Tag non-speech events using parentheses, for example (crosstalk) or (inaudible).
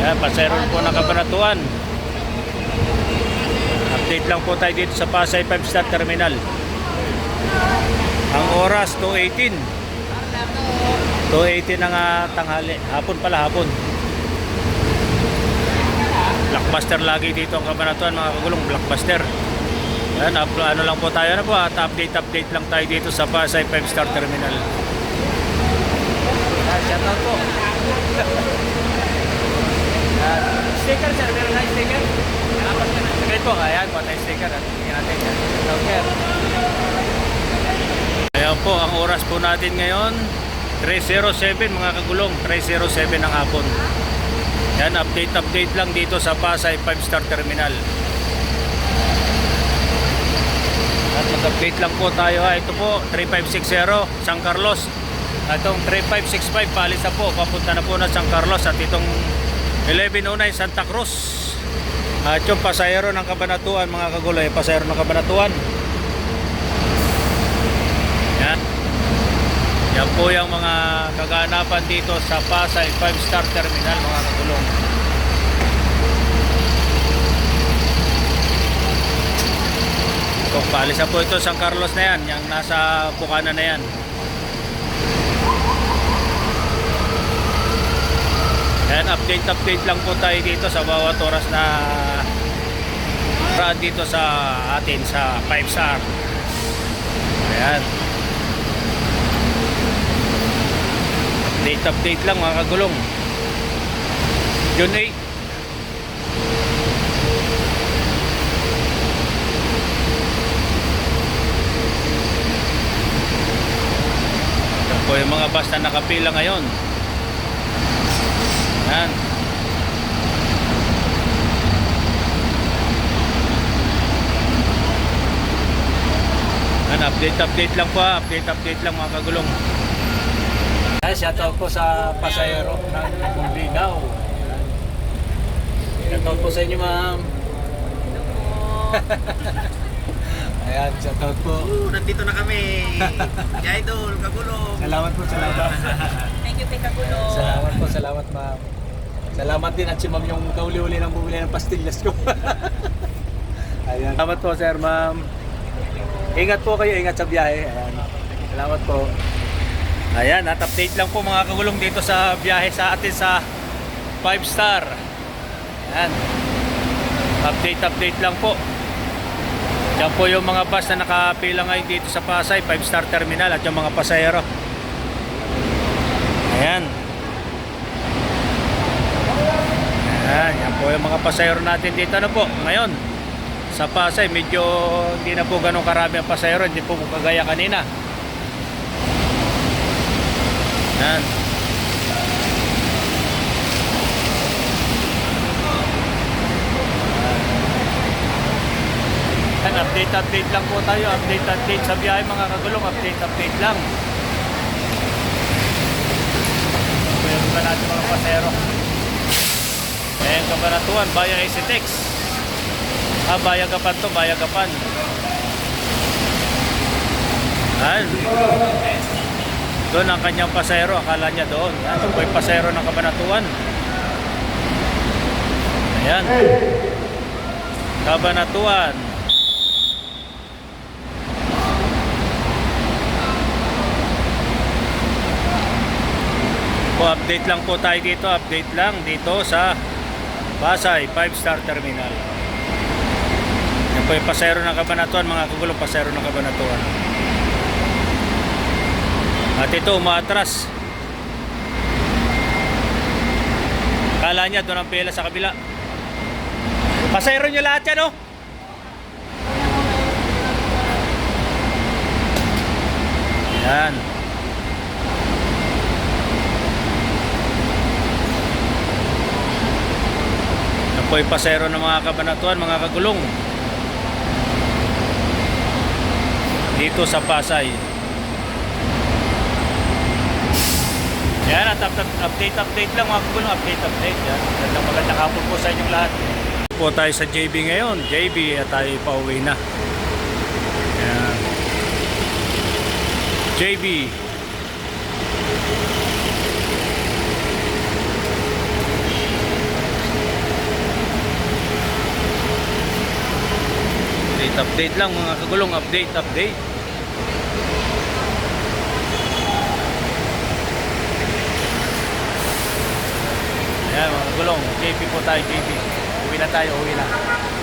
Yan, pasero po ng kabanatuan. Update lang po tayo dito sa Pasay 5 Star Terminal. Ang oras 2.18. 2.18 ng ah, tanghali. Hapon pala, hapon. Blockbuster lagi dito ang kabanatuan mga kagulong. Blockbuster. Yan, up, ano lang po tayo na po at update update lang tayo dito sa Pasay 5 Star Terminal. Yan, shout out po. (laughs) Sticker sir, meron na sticker? Secret po, ayan po tayo sticker. Tingnan natin yan. Sir. Ayan po, ang oras po natin ngayon 307 mga kagulong, 307 ng hapon. Yan, update update lang dito sa Pasay 5 Star Terminal. At mag-update lang po tayo ha. Ito po, 3560 San Carlos. At itong 3565 palis na po. Papunta na po na San Carlos. At itong 1109 Santa Cruz. At yung pasayero ng Kabanatuan, mga kaguloy, pasayero ng Kabanatuan. Yan. Yan po yung mga kaganapan dito sa Pasay 5 Star Terminal, mga kagulong. Kung paalis na po ito San Carlos na yan, yung nasa Bukana na yan. Yan, update update lang po tayo dito sa bawat oras na run dito sa atin sa 5 star. Ayan. Update update lang mga kagulong. June 8. Yan po yung mga bus na nakapila ngayon. Yan. Yan, update update lang po, ha. update update lang mga kagulong. Ay, shoutout po sa pasayero ng Bulinaw. Shoutout po sa inyo ma'am. (laughs) Ayan, shoutout po. Oo, nandito na kami. (laughs) Idol, kagulong. Salamat po, salamat. (laughs) Thank you, Teka Gulo. Salamat po, salamat ma'am. Salamat din at si ma'am yung kauli-uli ng bumili ng pastillas ko. (laughs) Ayan. Salamat po sir ma'am. Ingat po kayo, ingat sa biyahe. Ayan. Salamat po. Ayan, at update lang po mga kagulong dito sa biyahe sa atin sa 5 star. Ayan. Update, update lang po. Yan po yung mga bus na nakapila ngayon dito sa Pasay, 5 star terminal at yung mga pasayero. Ayan. Ayan, yan po yung mga pasayero natin dito na po. Ngayon, sa Pasay, medyo hindi na po ganun karami ang pasayero. Hindi po kagaya kanina. Ayan. Ayan, update update lang po tayo. Update update sa biyahe mga kagulong. Update update lang. Pwede ba natin mga pasero? Kabanatuan, Bayan Isitex. Ah, Bayagapan to, Bayagapan. Ayan. Doon ang kanyang pasero, akala niya doon. Ito po yung pasero ng kabanatuan. Ayan. Kabanatuan. Po, update lang po tayo dito, update lang dito sa Pasay 5 Star Terminal. Yan po yung pasero ng Kabanatuan, mga kagulong pasero ng Kabanatuan. At ito, umaatras. Kala niya doon ang pela sa kabila. Pasero niyo lahat yan, oh! Yan. Yung pasero ng mga kabanatuan, mga kagulong. Dito sa Pasay. Yan, at up- up- update update lang mga kagulong, update update. Yan. Magandang magandang hapon po sa inyong lahat. Po tayo sa JB ngayon. JB at tayo pauwi na. Yan. JB. Update, lang mga kagulong. Update, update. Ayan mga kagulong. JP po tayo, JP. Uwi na tayo, uwi na.